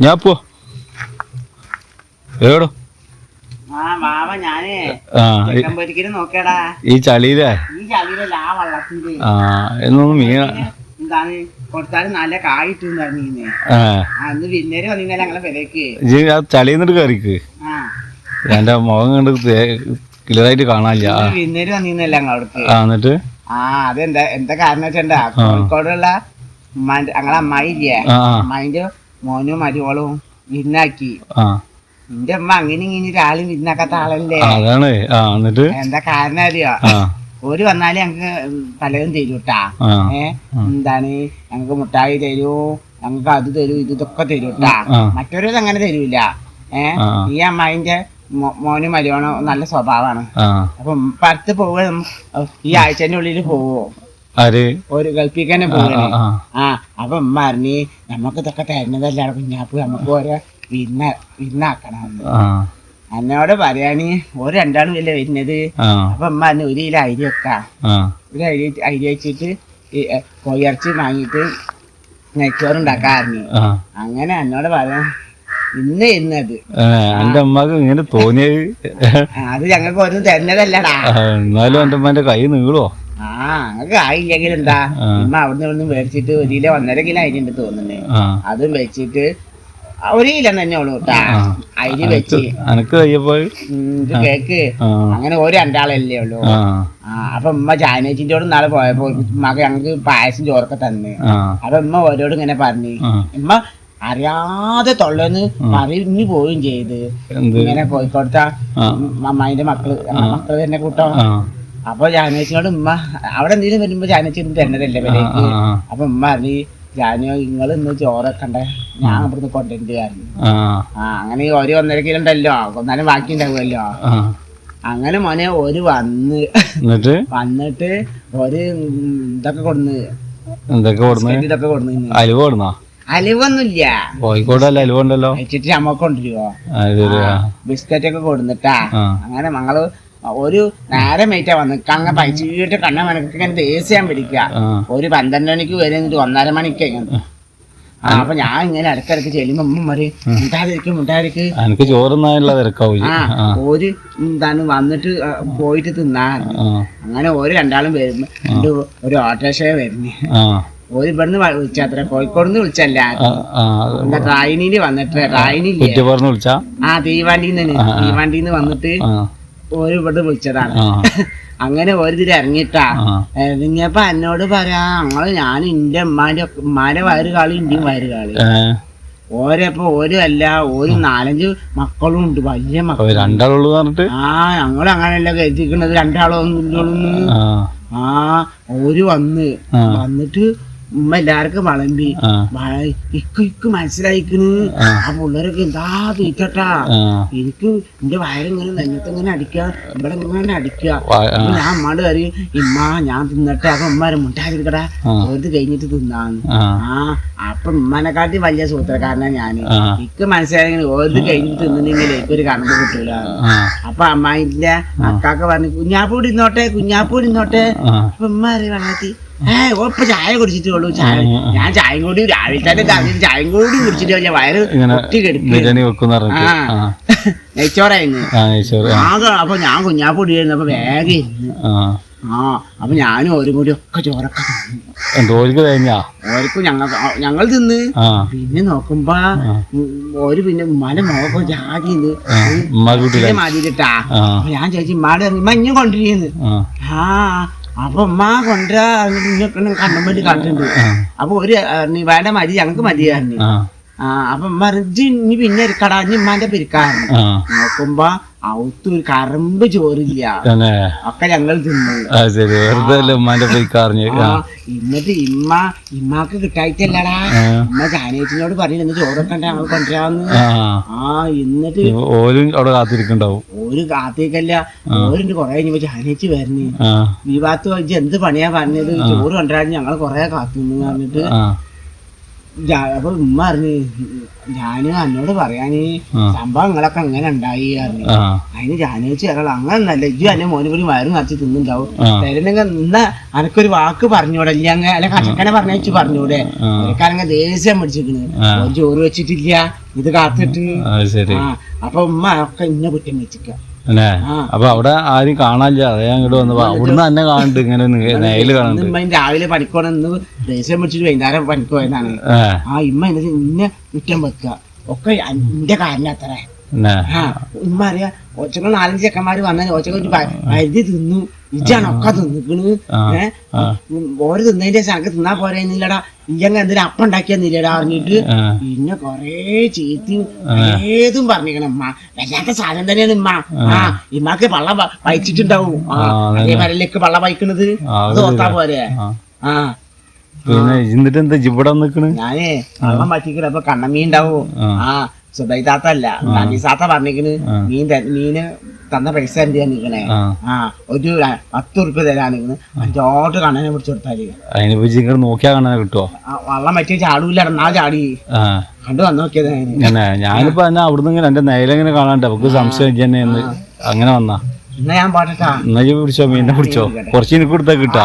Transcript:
ഞാൻ പോ എവിടോ ഈ- ചളിയിലേ? ആ എന്നൊന്നും മീൻ എന്താണ് കൊടുത്താലും നല്ല കായിട്ടും പറഞ്ഞിരുന്നേ ആ. അന്ന് വിന്നേര് വന്നിരുന്നേ ഞങ്ങളെ വിലക്ക് ഇജ്ജ് ആ ചളിന്നിട്ട് കറിക്ക്. എന്റെ മുഖം കണ്ട് ക്ലിയറായിട്ട് കാണാനില്ല. വിന്നേര് എന്നിട്ട്? ആ അതെന്താ എന്താ കാരണം വെച്ചാ കോഴിക്കോടുള്ള ഞങ്ങളെ അമ്മായി ആ, അമ്മായിന്റെ മോനും മരുവളും വിരുന്നാക്കി. നിന്റെ എന്റെ അമ്മ അങ്ങനെ ഇങ്ങനെ ഒരാളും വിരുന്നാക്കാത്ത ആളല്ലേ? അതാണ്. എന്നിട്ട്? എന്താ കാരണം അറിയോ? ഓര് ഒരു വന്നാൽ ഞങ്ങക്ക് പലതും തരൂട്ടാ കേട്ടാ ഏ? എന്താണ്? ഞങ്ങക്ക് മുട്ടായി തരൂ ഞങ്ങക്ക് അത് തരൂ ഇത് ഇതൊക്കെ തരൂട്ടാ കേട്ടാ മറ്റൊരു അങ്ങനെ തരൂല. ഏ? ഈ അമ്മായിന്റെ മോന് മരുവോണോ നല്ല സ്വഭാവമാണ്. അപ്പൊ പടുത്ത് പോവുക ഈ ആഴ്ചന്റെ ഉള്ളിൽ പോവോ? ഒരു ഗൾഫിക്ക് തന്നെ ആ പോവുകയാണ് ആ. ആ. അപ്പൊ പറഞ്ഞ് നമുക്ക് ഇതൊക്കെ തരുന്നതല്ലാണ് കുഞ്ഞാപ്പ് നമുക്ക് ഓരോ വിരുന്ന വിരുന്നാക്കണം ആ. എന്നോട് പറയാണി ഒരു രണ്ടാളും ഇല്ല വരുന്നത്? അപ്പൊ അമ്മ അന്ന് ഒരു കിലോ അരി വെക്കാം. ഒരു അരി അരി വെച്ചിട്ട് കോഴിയിറച്ചി വാങ്ങിയിട്ട് നെച്ചോറുണ്ടാക്കാറുണ്ട് അങ്ങനെ എന്നോട് പറയാം ഇന്ന് ഇന്നത് എന്റെ അമ്മയ്ക്ക് ഇങ്ങനെ തോന്നിയത്. അത് ഞങ്ങൾക്ക് ഒന്നും തരുന്നതല്ലടാ. എന്നാലും എന്റെ അമ്മന്റെ കൈ നീളോ ആ ഞങ്ങൾക്ക് ആയില്ലെങ്കിൽ എന്താ ഉമ്മ അവിടുന്ന് ഇവിടുന്ന് മേടിച്ചിട്ട് ഒരു കിലോ ഒന്നര കിലോ അരി തോന്നുന്നേ. ആ. അതും വെച്ചിട്ട് ആ, ഒരു കിലോ തന്നെ ഉള്ളൂ കേട്ടാ. ആ. അരി വെച്ച്. എനക്ക് കയ്യപ്പോ ഉം, ഇത് കേക്ക്. അങ്ങനെ ഒരു രണ്ടാളല്ലേ ഉള്ളൂ. അപ്പൊ ഉമ്മ ജാനേച്ചിന്റെ നാളെ പോയപ്പോ മക ഞങ്ങക്ക് പായസം ചോറൊക്കെ തന്നെ. അപ്പൊ ഉമ്മ ഓരോട് ഇങ്ങനെ പറഞ്ഞു. ഉമ്മ അറിയാതെ തൊള്ളന്ന് പറഞ്ഞു പോവുകയും ചെയ്ത്. ഇങ്ങനെ കോഴിക്കോടത്തെ ആ. അമ്മായിന്റെ മക്കൾ. മക്കൾ തന്നെ കൂട്ടോ. അപ്പൊ ജാനേച്ചിനോട് ഉമ്മ അവിടെ എന്തെങ്കിലും വരുമ്പോ ജാനേച്ചി തരുന്നതല്ലേ ആ വിലക്ക്? അപ്പൊ ഉമ്മ പറഞ്ഞു ജാനോ നിങ്ങൾ ഇന്ന് ചോറൊക്കെ ഉണ്ട് ഞാൻ അവിടുന്ന് ആയിരുന്നു ആ. അങ്ങനെ ഒരു ഒന്നര കിലോ ഉണ്ടല്ലോ കൊന്നാലും ബാക്കി ഉണ്ടാവുമല്ലോ. അങ്ങനെ മോനെ ഒരു വന്ന് എന്നിട്ട്? വന്നിട്ട് ഒരു ഇതൊക്കെ കൊടുന്ന്. എന്തൊക്കെ കൊടുന്ന്? ഇതൊക്കെ കൊടുന്ന് അലുവ കൊടുന്നോ? അലിവൊന്നുമില്ല. കോഴിക്കോടല്ല അലുവ ഉണ്ടല്ലോ? വെച്ചിട്ട് നമുക്ക് കൊണ്ടുവരുവോ? അത് ബിസ്ക്കറ്റ് ഒക്കെ കൊടുന്നിട്ടാ. അങ്ങനെ ഞങ്ങൾ ഒരു നേരം മേറ്റാ വന്ന്. കണ്ണ പൈച്ചിട്ട് കണ്ണ മണിക്ക് ഇങ്ങനെ ദേഷ്യം പിടിക്കുക. ഒരു പന്ത്രണ്ട് മണിക്ക് വരെ എന്നിട്ട് ഒന്നര മണിക്ക്. ആ. അപ്പൊ ഞാൻ ഇങ്ങനെ ഇടക്കിടക്ക് ചെല്ലുമ്പോ എനിക്ക് തിരക്കാവും ആ. ഒരു എന്താണ് വന്നിട്ട് പോയിട്ട് തിന്നാ. അങ്ങനെ ഒരു രണ്ടാളും വരുമ്പോ ഒരു ഓട്ടോറിക്ഷ വരുന്നേ. ഒരു ഇവിടുന്ന് വിളിച്ചത്ര കോഴിക്കോട് വിളിച്ചല്ല ട്രായിനിൽ വന്നിട്ട് വിളിച്ചാ? ആ തീവണ്ടിന്ന് തീവണ്ടിന്ന് വന്നിട്ട് ഒരു ഇവിടെ വിളിച്ചതാണ്. അങ്ങനെ ഒരു ഇറങ്ങിട്ടാ ഇറങ്ങിയപ്പോ എന്നോട് പറയാ ഞങ്ങൾ ഞാൻ എന്റെ ഉമ്മാന്റെ ഉമ്മാന്റെ വയറ് കാളി ഇന്ത്യയും വയറ് കാളി. ഓരപ്പോ ഒരു അല്ല ഒരു നാലഞ്ച് മക്കളും ഉണ്ട് വലിയ മക്കളും. മക്കൾ രണ്ടാളുള്ളൂ പറഞ്ഞിട്ട്? ആ ഞങ്ങൾ അങ്ങനെയല്ല കരുതിക്കണത് രണ്ടാളൊന്നും ആ. ആ ഒരു വന്ന്. വന്നിട്ട് ഉമ്മ എല്ലാവർക്കും വളമ്പി. ഇക്കു ഇക്ക് മനസ്സിലായിക്കണ്. ആ. പിള്ളേരൊക്കെ എന്താ തീറ്റട്ടാ? എനിക്ക് എന്റെ വയറിങ്ങനെ നെഞ്ഞത്ത് ഇങ്ങനെ അടിക്കുക ഇവിടെ ഇങ്ങനെ അടിക്കുക ഞാൻ അമ്മാട് പറയും ഇമ്മ ഞാൻ തിന്നട്ടെ. അപ്പൊ ഉമ്മാരെ മുട്ടാതിരിക്കടാ. ഒരു കഴിഞ്ഞിട്ട് തിന്നാന്ന്. ആ. അപ്പൊ ഉമ്മനെക്കാട്ടി വലിയ സൂത്രക്കാരനാ ഞാൻ. ഇക്ക് മനസ്സിലായി ഒരു കഴിഞ്ഞിട്ട് തിന്നില്ലെങ്കിൽ എനിക്കൊരു കണക്ക് കിട്ടൂല. അപ്പൊ അമ്മായിന്റെ അക്കാക്ക പറഞ്ഞു കുഞ്ഞാപ്പൂടി ഇന്നോട്ടെ കുഞ്ഞാപ്പൂടി ഇന്നോട്ടെ അപ്പൊ ഉമ്മ അറിയ വെള്ളത്തി ഏ ഓ ഇപ്പൊ ചായ കുടിച്ചിട്ടുള്ളൂ ചായ ഞാൻ ചായയും കൂടി രാവിലെ തന്നെ കാര്യം ചായയും കൂടി കുടിച്ചിട്ട് വലിയ വയറ് ബിരിയാണി വെക്കുന്ന നെയ്ച്ചോറായിരുന്നു ആകെ അപ്പൊ ഞാൻ കുഞ്ഞാപ്പൊടി ആയിരുന്നു. അപ്പൊ വേഗം ഇരുന്നു. ആ. അപ്പൊ ഞാനും ഓരും കൂടി ഒക്കെ ചോറൊക്കെ എന്തോരിക്ക് കഴിഞ്ഞാ? ഓർക്കും ഞങ്ങൾ ഞങ്ങൾ തിന്ന്. പിന്നെ നോക്കുമ്പോ ഒരു ഓര് പിന്നെ ഉമ്മാന്റെ മുഖം ജാതി മതിട്ടാ ഞാൻ ചോദിച്ചു ഉമ്മാടെ ഇറങ്ങി ഇഞ്ഞും കൊണ്ടിരിക്കുന്നു ആ അപ്പൊ ഉമ്മ കൊണ്ടുവരാ കണ്ണും വേണ്ടി കണ്ടിട്ടുണ്ട്. അപ്പൊ ഒരു നീ വേണ്ട മതി ഞങ്ങക്ക് മതിയായിരുന്നു ആ അപ്പൊ മറിച്ച് ഇനി പിന്നെ ഒരു ഉമ്മാന്റെ പിരിക്കാറുണ്ട്. ആ. നോക്കുമ്പോ ഔത്ത് ഒരു കറമ്പ് ചോറില്ല. ഒക്കെ ഞങ്ങൾ തിന്നു. ഇന്നിട്ട് ഇമ്മ ഇമ്മാക്ക് കിട്ടായിട്ടല്ലടാ. ഇമ്മ ചാനേച്ചിനോട് പറഞ്ഞു ഇന്ന് ചോറൊക്കെ ഞങ്ങൾ കൊണ്ടുവരാന്ന്. ആ. എന്നിട്ട് ഓരും അവിടെ കാത്തിരിക്കണ്ടാവും ഒരു കാത്തിരിക്കല്ല. ഓരുണ്ട് കൊറേ കഴിഞ്ഞപ്പോ ജാനേച്ചി വരുന്നേ ഈ ഭാഗത്ത് എന്ത് പണിയാ പറഞ്ഞത്? ചോറ് കൊണ്ടുവരാൻ ഞങ്ങൾ കൊറേ കാത്തുനിന്ന് പറഞ്ഞിട്ട്. അപ്പൊ ഉമ്മ പറഞ്ഞു ഞാൻ എന്നോട് പറയാന് സംഭവം നിങ്ങളൊക്കെ അങ്ങനെ ഉണ്ടായി പറഞ്ഞു. അതിന് ജാനുവെച്ച് അങ്ങനെ അങ്ങനല്ല ഇജ്ജു എന്നെ മോന് കൂടി വയറ് നിറച്ച് തിന്നുണ്ടാവും. തരുന്നെങ്കിൽ എന്നാ അനക്കൊരു വാക്ക് പറഞ്ഞൂടെ ഇല്ല അങ്ങ് അല്ല കച്ചക്കനെ പറഞ്ഞു പറഞ്ഞൂടെ. ആ. ഒരക്കാരങ്ങ ദേഷ്യം പിടിച്ചിരിക്കണ്. ആ. ചോറ് വെച്ചിട്ടില്ല ഇത് കാത്തിട്ട്. അപ്പൊ ഉമ്മ ഒക്കെ ഇന്ന കുറ്റം വെച്ചിക്ക. അല്ലേ. അപ്പൊ അവിടെ ആരും കാണാനില്ല. അതെ അങ്ങോട്ട് വന്നപ്പോ അവിടുന്ന് തന്നെ കാണുന്നുണ്ട് ഇങ്ങനെ നെയിൽ കാണുന്നുണ്ട് ഇമ്മ രാവിലെ പണിക്കോണം ഇന്ന് ദേഷ്യം പിടിച്ചിട്ട് വൈകുന്നേരം പണിക്ക് ആ. ഇമ്മ എന്നിട്ട് ഇന്നെ കുറ്റം വെക്കുക. ഒക്കെ എന്റെ കാരണം അത്ര പിന്നെ ആ ഉമ്മ അറിയാ ഒച്ചകൾ നാലഞ്ച് ചെക്കന്മാര് വന്നാൽ ഒച്ചകൾ വഴുതി തിന്നു ഇജാണ് ഒക്കെ തിന്നിക്കണ്. ഓര് തിന്നതിന്റെ ശനക്ക് തിന്നാ പോരെന്നില്ലടാ. ഇയ്യങ്ങ എന്തൊരു അപ്പം ഉണ്ടാക്കിയെന്നില്ലടാ പറഞ്ഞിട്ട്. പിന്നെ കൊറേ ചീത്തയും ഏതും പറഞ്ഞിരിക്കണം ഉമ്മ. വല്ലാത്ത സാധനം തന്നെയാണ് ഉമ്മ. ആ. ഇമ്മക്ക് പള്ള പ- പഴിച്ചിട്ടുണ്ടാവും ആ ആ, അതന്നെ. അതേ മരലേക്ക് പള്ള പഴിക്കണത് ആ, അത് ഓർത്താ പോരെ. ആ. പിന്നെ എന്നിട്ട് എന്താ ഇവിടെ നിക്കണ് ഞാനേ വെള്ളം പറ്റിക്കണ അപ്പൊ കണ്ണമീൻ ഉണ്ടാവും. ആ. ആ. നിസാത്ത അല്ല നബീസാത്ത പറഞ്ഞിക്കണ് ത- മീന് തന്ന പൈസ എന്ത് ചെയ്യാൻ നിക്കണേ ആ. ഒരു പത്ത് ഉറുപ്പ് തരാനിക്കണ് അഞ്ചോട്ട് കണ്ണനെ പിടിച്ചു കൊടുത്താൽ. അതിനെ നോക്കിയാ കിട്ടുമോ വള്ളം പറ്റിയ ചാടൂല നാ ചാടി? കണ്ടു വന്നു നോക്കിയത് ഞാനിപ്പോ എന്നാ അവിടുന്ന് എന്റെ നേലെങ്ങനെ കാണാണ്ട് നമുക്ക് സംശയം തന്നെ അങ്ങനെ വന്നാ. എന്നാ ഞാൻ പാട്ടാ എന്നാ പിടിച്ചോ മീനെ പിടിച്ചോ? കുറച്ച് എനിക്ക് കൊടുത്താ കിട്ടാ.